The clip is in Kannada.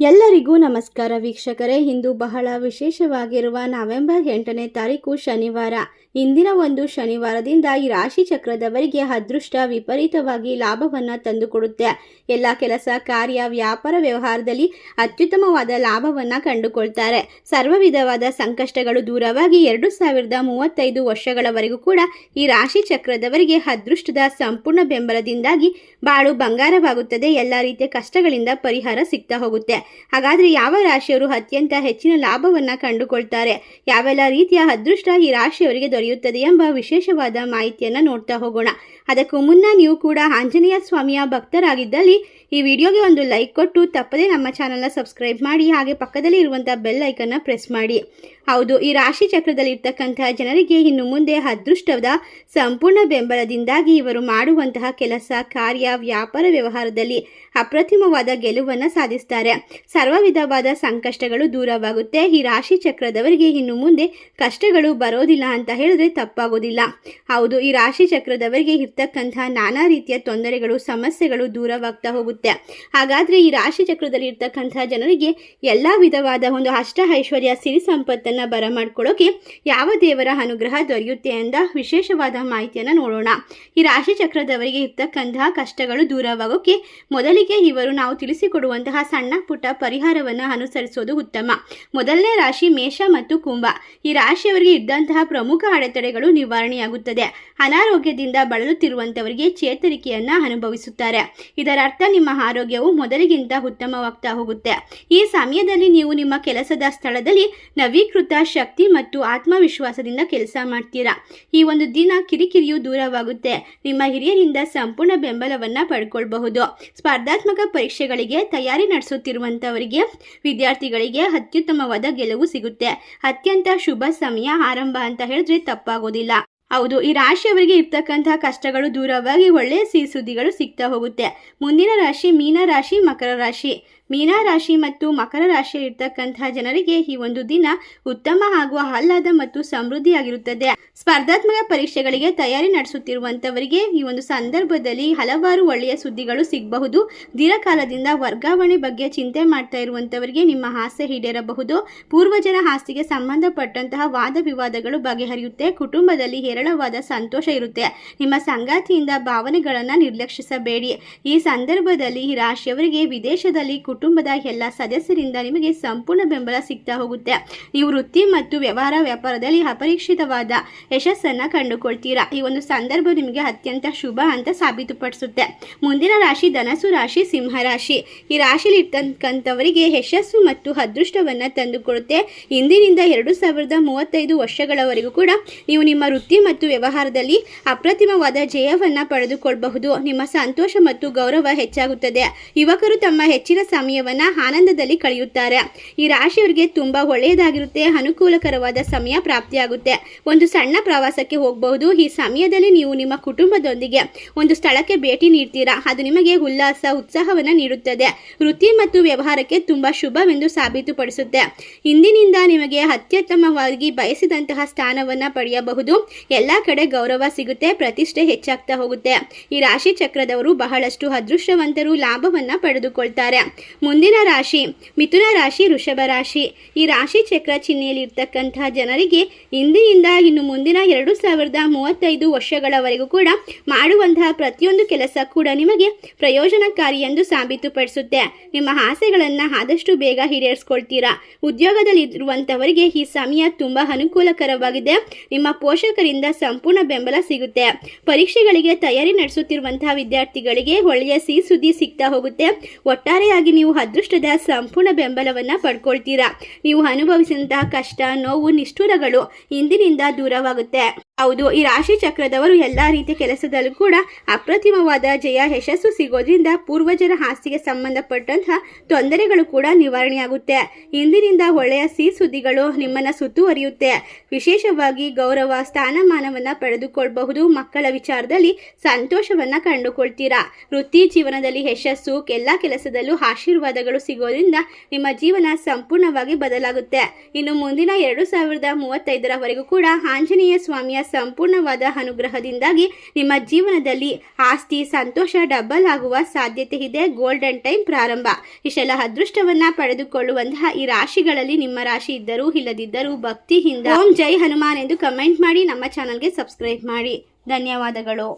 ಎಲ್ಲರಿಗೂ ನಮಸ್ಕಾರ ವೀಕ್ಷಕರೇ. ಇಂದು ಬಹಳ ವಿಶೇಷವಾಗಿರುವ ನವೆಂಬರ್ ಎಂಟನೇ ತಾರೀಕು ಶನಿವಾರ. ಇಂದಿನ ಒಂದು ಶನಿವಾರದಿಂದ ಈ ರಾಶಿ ಚಕ್ರದವರಿಗೆ ಅದೃಷ್ಟ ವಿಪರೀತವಾಗಿ ಲಾಭವನ್ನು ತಂದುಕೊಡುತ್ತೆ. ಎಲ್ಲ ಕೆಲಸ, ಕಾರ್ಯ, ವ್ಯಾಪಾರ ವ್ಯವಹಾರದಲ್ಲಿ ಅತ್ಯುತ್ತಮವಾದ ಲಾಭವನ್ನು ಕಂಡುಕೊಳ್ತಾರೆ. ಸರ್ವ ವಿಧವಾದ ಸಂಕಷ್ಟಗಳು ದೂರವಾಗಿ ಎರಡು ಸಾವಿರದ ಮೂವತ್ತೈದು ವರ್ಷಗಳವರೆಗೂ ಕೂಡ ಈ ರಾಶಿ ಚಕ್ರದವರಿಗೆ ಅದೃಷ್ಟದ ಸಂಪೂರ್ಣ ಬೆಂಬಲದಿಂದಾಗಿ ಬಾಳು ಬಂಗಾರವಾಗುತ್ತದೆ. ಎಲ್ಲ ರೀತಿಯ ಕಷ್ಟಗಳಿಂದ ಪರಿಹಾರ ಸಿಗ್ತಾ ಹೋಗುತ್ತೆ. ಹಾಗಾದ್ರೆ ಯಾವ ರಾಶಿಯವರು ಅತ್ಯಂತ ಹೆಚ್ಚಿನ ಲಾಭವನ್ನ ಕಂಡುಕೊಳ್ತಾರೆ? ಯಾವೆಲ್ಲ ರೀತಿಯ ಅದೃಷ್ಟ ಈ ರಾಶಿಯವರಿಗೆ ದೊರೆಯುತ್ತದೆ ಎಂಬ ವಿಶೇಷವಾದ ಮಾಹಿತಿಯನ್ನು ನೋಡ್ತಾ ಹೋಗೋಣ. ಅದಕ್ಕೂ ಮುನ್ನ ನೀವು ಕೂಡ ಆಂಜನೇಯ ಸ್ವಾಮಿಯ ಭಕ್ತರಾಗಿದ್ದಲ್ಲಿ ಈ ವಿಡಿಯೋಗೆ ಒಂದು ಲೈಕ್ ಕೊಟ್ಟು ತಪ್ಪದೇ ನಮ್ಮ ಚಾನಲ್ನ ಸಬ್ಸ್ಕ್ರೈಬ್ ಮಾಡಿ ಹಾಗೆ ಪಕ್ಕದಲ್ಲಿ ಇರುವಂಥ ಬೆಲ್ ಐಕನ್ನ ಪ್ರೆಸ್ ಮಾಡಿ. ಹೌದು, ಈ ರಾಶಿ ಚಕ್ರದಲ್ಲಿ ಇರ್ತಕ್ಕಂತಹ ಜನರಿಗೆ ಇನ್ನು ಮುಂದೆ ಅದೃಷ್ಟದ ಸಂಪೂರ್ಣ ಬೆಂಬಲದಿಂದಾಗಿ ಇವರು ಮಾಡುವಂತಹ ಕೆಲಸ, ಕಾರ್ಯ, ವ್ಯಾಪಾರ ವ್ಯವಹಾರದಲ್ಲಿ ಅಪ್ರತಿಮವಾದ ಗೆಲುವನ್ನು ಸಾಧಿಸ್ತಾರೆ. ಸರ್ವ ವಿಧವಾದ ಸಂಕಷ್ಟಗಳು ದೂರವಾಗುತ್ತೆ. ಈ ರಾಶಿ ಚಕ್ರದವರಿಗೆ ಇನ್ನು ಮುಂದೆ ಕಷ್ಟಗಳು ಬರೋದಿಲ್ಲ ಅಂತ ಹೇಳಿದ್ರೆ ತಪ್ಪಾಗೋದಿಲ್ಲ. ಹೌದು, ಈ ರಾಶಿ ಚಕ್ರದವರಿಗೆ ಇರ್ತಕ್ಕಂತಹ ನಾನಾ ರೀತಿಯ ತೊಂದರೆಗಳು, ಸಮಸ್ಯೆಗಳು ದೂರವಾಗ್ತಾ ಹೋಗುತ್ತೆ. ಹಾಗಾದ್ರೆ ಈ ರಾಶಿ ಚಕ್ರದಲ್ಲಿ ಇರ್ತಕ್ಕಂತಹ ಜನರಿಗೆ ಎಲ್ಲ ವಿಧವಾದ ಒಂದು ಅಷ್ಟ ಐಶ್ವರ್ಯ ಸಿರಿ ಸಂಪತ್ತನ್ನ ಬರಮಾಡ್ಕೊಳ್ಳೋಕೆ ಯಾವ ದೇವರ ಅನುಗ್ರಹ ದೊರೆಯುತ್ತೆ ಎಂದ ವಿಶೇಷವಾದ ಮಾಹಿತಿಯನ್ನ ನೋಡೋಣ. ಈ ರಾಶಿ ಚಕ್ರದವರಿಗೆ ಇರ್ತಕ್ಕಂತಹ ಕಷ್ಟಗಳು ದೂರವಾಗೋಕೆ ಮೊದಲಿಗೆ ಇವರು ನಾವು ತಿಳಿಸಿಕೊಡುವಂತಹ ಸಣ್ಣ ಪುಟ್ಟ ಪರಿಹಾರವನ್ನ ಅನುಸರಿಸೋದು ಉತ್ತಮ. ಮೊದಲನೇ ರಾಶಿ ಮೇಷ ಮತ್ತು ಕುಂಭ. ಈ ರಾಶಿಯವರಿಗೆ ಇದ್ದಂತಹ ಪ್ರಮುಖ ಅಡೆತಡೆಗಳು ನಿವಾರಣೆಯಾಗುತ್ತದೆ. ಅನಾರೋಗ್ಯದಿಂದ ಬಳಲುತ್ತಿರುವಂತವರಿಗೆ ಚೇತರಿಕೆಯನ್ನ ಅನುಭವಿಸುತ್ತಾರೆ. ಇದರ ಅರ್ಥ ನಿಮ್ಮ ಆರೋಗ್ಯವು ಮೊದಲಿಗಿಂತ ಉತ್ತಮವಾಗ್ತಾ ಹೋಗುತ್ತೆ. ಈ ಸಮಯದಲ್ಲಿ ನೀವು ನಿಮ್ಮ ಕೆಲಸದ ಸ್ಥಳದಲ್ಲಿ ನವೀಕೃತ ಶಕ್ತಿ ಮತ್ತು ಆತ್ಮವಿಶ್ವಾಸದಿಂದ ಕೆಲಸ ಮಾಡ್ತೀರಾ? ಈ ಒಂದು ದಿನ ಕಿರಿಕಿರಿಯು ದೂರವಾಗುತ್ತೆ. ನಿಮ್ಮ ಹಿರಿಯರಿಂದ ಸಂಪೂರ್ಣ ಬೆಂಬಲವನ್ನು ಪಡ್ಕೊಳ್ಬಹುದು. ಸ್ಪರ್ಧಾತ್ಮಕ ಪರೀಕ್ಷೆಗಳಿಗೆ ತಯಾರಿ ನಡೆಸುತ್ತಿರುವಂತವರಿಗೆ, ವಿದ್ಯಾರ್ಥಿಗಳಿಗೆ ಅತ್ಯುತ್ತಮವಾದ ಗೆಲುವು ಸಿಗುತ್ತೆ. ಅತ್ಯಂತ ಶುಭ ಸಮಯ ಆರಂಭ ಅಂತ ಹೇಳಿದ್ರೆ ತಪ್ಪಾಗೋದಿಲ್ಲ. ಹೌದು, ಈ ರಾಶಿಯವರಿಗೆ ಇರ್ತಕ್ಕಂತಹ ಕಷ್ಟಗಳು ದೂರವಾಗಿ ಒಳ್ಳೆಯ ಸಿಹಿ ಸುದ್ದಿಗಳು ಸಿಗ್ತಾ ಹೋಗುತ್ತೆ. ಮುಂದಿನ ರಾಶಿ ಮೀನ ರಾಶಿ, ಮಕರ ರಾಶಿ. ಮೀನ ರಾಶಿ ಮತ್ತು ಮಕರ ರಾಶಿ ಇರ್ತಕ್ಕಂತಹ ಜನರಿಗೆ ಈ ಒಂದು ದಿನ ಉತ್ತಮ ಹಾಗೂ ಆಹ್ಲಾದ ಮತ್ತು ಸಮೃದ್ಧಿಯಾಗಿರುತ್ತದೆ. ಸ್ಪರ್ಧಾತ್ಮಕ ಪರೀಕ್ಷೆಗಳಿಗೆ ತಯಾರಿ ನಡೆಸುತ್ತಿರುವಂತವರಿಗೆ ಈ ಒಂದು ಸಂದರ್ಭದಲ್ಲಿ ಹಲವಾರು ಒಳ್ಳೆಯ ಸುದ್ದಿಗಳು ಸಿಗಬಹುದು. ದೀರ್ಘಕಾಲದಿಂದ ವರ್ಗಾವಣೆ ಬಗ್ಗೆ ಚಿಂತೆ ಮಾಡ್ತಾ ಇರುವಂತವರಿಗೆ ನಿಮ್ಮ ಆಸೆ ಈಡೇರಬಹುದು. ಪೂರ್ವಜರ ಆಸ್ತಿಗೆ ಸಂಬಂಧಪಟ್ಟಂತಹ ವಾದ ವಿವಾದಗಳು ಬಗೆಹರಿಯುತ್ತೆ. ಕುಟುಂಬದಲ್ಲಿ ಹೇರಳವಾದ ಸಂತೋಷ ಇರುತ್ತೆ. ನಿಮ್ಮ ಸಂಗಾತಿಯಿಂದ ಭಾವನೆಗಳನ್ನು ನಿರ್ಲಕ್ಷಿಸಬೇಡಿ. ಈ ಸಂದರ್ಭದಲ್ಲಿ ಈ ರಾಶಿಯವರಿಗೆ ವಿದೇಶದಲ್ಲಿ ಕುಟುಂಬದ ಎಲ್ಲ ಸದಸ್ಯರಿಂದ ನಿಮಗೆ ಸಂಪೂರ್ಣ ಬೆಂಬಲ ಸಿಗ್ತಾ ಹೋಗುತ್ತೆ. ನೀವು ವೃತ್ತಿ ಮತ್ತು ವ್ಯವಹಾರ ವ್ಯಾಪಾರದಲ್ಲಿ ಅಪರೀಕ್ಷಿತವಾದ ಯಶಸ್ಸನ್ನ ಕಂಡುಕೊಳ್ತೀರಾ? ಈ ಒಂದು ಸಂದರ್ಭ ನಿಮಗೆ ಅತ್ಯಂತ ಶುಭ ಅಂತ ಸಾಬೀತುಪಡಿಸುತ್ತೆ. ಮುಂದಿನ ರಾಶಿ ಧನಸು ರಾಶಿ ಸಿಂಹ ರಾಶಿ. ಈ ರಾಶಿಲಿ ಇರ್ತಕ್ಕಂಥವರಿಗೆ ಯಶಸ್ಸು ಮತ್ತು ಅದೃಷ್ಟವನ್ನ ತಂದುಕೊಡುತ್ತೆ. ಇಂದಿನಿಂದ ಎರಡು ಸಾವಿರದ ಮೂವತ್ತೈದು ವರ್ಷಗಳವರೆಗೂ ಕೂಡ ನೀವು ನಿಮ್ಮ ವೃತ್ತಿ ಮತ್ತು ವ್ಯವಹಾರದಲ್ಲಿ ಅಪ್ರತಿಮವಾದ ಜಯವನ್ನ ಪಡೆದುಕೊಳ್ಳಬಹುದು ನಿಮ್ಮ ಸಂತೋಷ ಮತ್ತು ಗೌರವ ಹೆಚ್ಚಾಗುತ್ತದೆ. ಯುವಕರು ತಮ್ಮ ಹೆಚ್ಚಿನ ಸಮಯವನ್ನ ಆನಂದದಲ್ಲಿ ಕಳೆಯುತ್ತಾರೆ. ಈ ರಾಶಿಯವರಿಗೆ ತುಂಬಾ ಒಳ್ಳೆಯದಾಗಿರುತ್ತೆ, ಅನುಕೂಲಕರವಾದ ಸಮಯ ಪ್ರಾಪ್ತಿಯಾಗುತ್ತೆ. ಒಂದು ಸಣ್ಣ ಪ್ರವಾಸಕ್ಕೆ ಹೋಗಬಹುದು. ಈ ಸಮಯದಲ್ಲಿ ನೀವು ನಿಮ್ಮ ಕುಟುಂಬದೊಂದಿಗೆ ಒಂದು ಸ್ಥಳಕ್ಕೆ ಭೇಟಿ ನೀಡ್ತೀರಾ? ಅದು ನಿಮಗೆ ಉಲ್ಲಾಸ, ಉತ್ಸಾಹವನ್ನು ನೀಡುತ್ತದೆ. ವೃತ್ತಿ ಮತ್ತು ವ್ಯವಹಾರಕ್ಕೆ ತುಂಬಾ ಶುಭವೆಂದು ಸಾಬೀತುಪಡಿಸುತ್ತೆ. ಇಂದಿನಿಂದ ನಿಮಗೆ ಅತ್ಯುತ್ತಮವಾಗಿ ಬಯಸಿದಂತಹ ಸ್ಥಾನವನ್ನು ಪಡೆಯಬಹುದು. ಎಲ್ಲ ಕಡೆ ಗೌರವ ಸಿಗುತ್ತೆ, ಪ್ರತಿಷ್ಠೆ ಹೆಚ್ಚಾಗ್ತಾ ಹೋಗುತ್ತೆ. ಈ ರಾಶಿ ಚಕ್ರದವರು ಬಹಳಷ್ಟು ಅದೃಷ್ಟವಂತರು, ಲಾಭವನ್ನು ಪಡೆದುಕೊಳ್ತಾರೆ. ಮುಂದಿನ ರಾಶಿ, ಮಿಥುನ ರಾಶಿ, ವೃಷಭ ರಾಶಿ. ಈ ರಾಶಿ ಚಕ್ರ ಚಿಹ್ನೆಯಲ್ಲಿ ಇರ್ತಕ್ಕಂತಹ ಜನರಿಗೆ ಇಂದಿನಿಂದ ಇನ್ನು ಮುಂದಿನ ಎರಡು ಸಾವಿರದ ಮೂವತ್ತೈದು ವರ್ಷಗಳವರೆಗೂ ಕೂಡ ಮಾಡುವಂತಹ ಪ್ರತಿಯೊಂದು ಕೆಲಸ ಕೂಡ ನಿಮಗೆ ಪ್ರಯೋಜನಕಾರಿ ಎಂದು ಸಾಬೀತುಪಡಿಸುತ್ತೆ. ನಿಮ್ಮ ಆಸೆಗಳನ್ನು ಆದಷ್ಟು ಬೇಗ ಈಡೇರಿಸ್ಕೊಳ್ತೀರಾ? ಉದ್ಯೋಗದಲ್ಲಿ ಇರುವಂತವರಿಗೆ ಈ ಸಮಯ ತುಂಬಾ ಅನುಕೂಲಕರವಾಗಿದೆ. ನಿಮ್ಮ ಪೋಷಕರಿಂದ ಸಂಪೂರ್ಣ ಬೆಂಬಲ ಸಿಗುತ್ತೆ. ಪರೀಕ್ಷೆಗಳಿಗೆ ತಯಾರಿ ನಡೆಸುತ್ತಿರುವಂತಹ ವಿದ್ಯಾರ್ಥಿಗಳಿಗೆ ಒಳ್ಳೆಯ ಸಿಹಿ ಸುದ್ದಿ ಸಿಗ್ತಾ ಹೋಗುತ್ತೆ. ಒಟ್ಟಾರೆಯಾಗಿ ಅದೃಷ್ಟದ ಸಂಪೂರ್ಣ ಬೆಂಬಲವನ್ನ ಪಡ್ಕೊಳ್ತೀರಾ? ನೀವು ಅನುಭವಿಸಿದಂತಹ ಕಷ್ಟ, ನೋವು, ನಿಷ್ಠುರಗಳು ಇಂದಿನಿಂದ ದೂರವಾಗುತ್ತೆ. ಹೌದು, ಈ ರಾಶಿ ಚಕ್ರದವರು ಎಲ್ಲಾ ರೀತಿಯ ಕೆಲಸದಲ್ಲೂ ಕೂಡ ಅಪ್ರತಿಮವಾದ ಜಯ, ಯಶಸ್ಸು ಸಿಗೋದ್ರಿಂದ ಪೂರ್ವಜರ ಆಸ್ತಿಗೆ ಸಂಬಂಧಪಟ್ಟಂತಹ ತೊಂದರೆಗಳು ಕೂಡ ನಿವಾರಣೆಯಾಗುತ್ತೆ. ಇಂದಿನಿಂದ ಒಳ್ಳೆಯ ಸಿಹಿ ಸುದ್ದಿಗಳು ನಿಮ್ಮನ್ನ ಸುತ್ತುವರಿಯುತ್ತೆ. ವಿಶೇಷವಾಗಿ ಗೌರವ, ಸ್ಥಾನಮಾನವನ್ನ ಪಡೆದುಕೊಳ್ಳಬಹುದು ಮಕ್ಕಳ ವಿಚಾರದಲ್ಲಿ ಸಂತೋಷವನ್ನ ಕಂಡುಕೊಳ್ತೀರಾ? ವೃತ್ತಿ ಜೀವನದಲ್ಲಿ ಯಶಸ್ಸು, ಎಲ್ಲ ಕೆಲಸದಲ್ಲೂ ಆಶೀರ್ವಾದ ಆಶೀರ್ವಾದಗಳು ಸಿಗೋದ್ರಿಂದ ನಿಮ್ಮ ಜೀವನ ಸಂಪೂರ್ಣವಾಗಿ ಬದಲಾಗುತ್ತೆ. ಇನ್ನು ಮುಂದಿನ ಎರಡು ಸಾವಿರದ ಮೂವತ್ತೈದರವರೆಗೂ ಕೂಡ ಆಂಜನೇಯ ಸ್ವಾಮಿಯ ಸಂಪೂರ್ಣವಾದ ಅನುಗ್ರಹದಿಂದಾಗಿ ನಿಮ್ಮ ಜೀವನದಲ್ಲಿ ಆಸ್ತಿ, ಸಂತೋಷ ಡಬಲ್ ಆಗುವ ಸಾಧ್ಯತೆ ಇದೆ. ಗೋಲ್ಡನ್ ಟೈಮ್ ಪ್ರಾರಂಭ. ಇಷ್ಟೆಲ್ಲ ಅದೃಷ್ಟವನ್ನ ಪಡೆದುಕೊಳ್ಳುವಂತಹ ಈ ರಾಶಿಗಳಲ್ಲಿ ನಿಮ್ಮ ರಾಶಿ ಇದ್ದರೂ ಇಲ್ಲದಿದ್ದರೂ ಭಕ್ತಿಯಿಂದ ಓಂ ಜೈ ಹನುಮಾನ್ ಎಂದು ಕಮೆಂಟ್ ಮಾಡಿ ನಮ್ಮ ಚಾನಲ್ಗೆ ಸಬ್ಸ್ಕ್ರೈಬ್ ಮಾಡಿ. ಧನ್ಯವಾದಗಳು.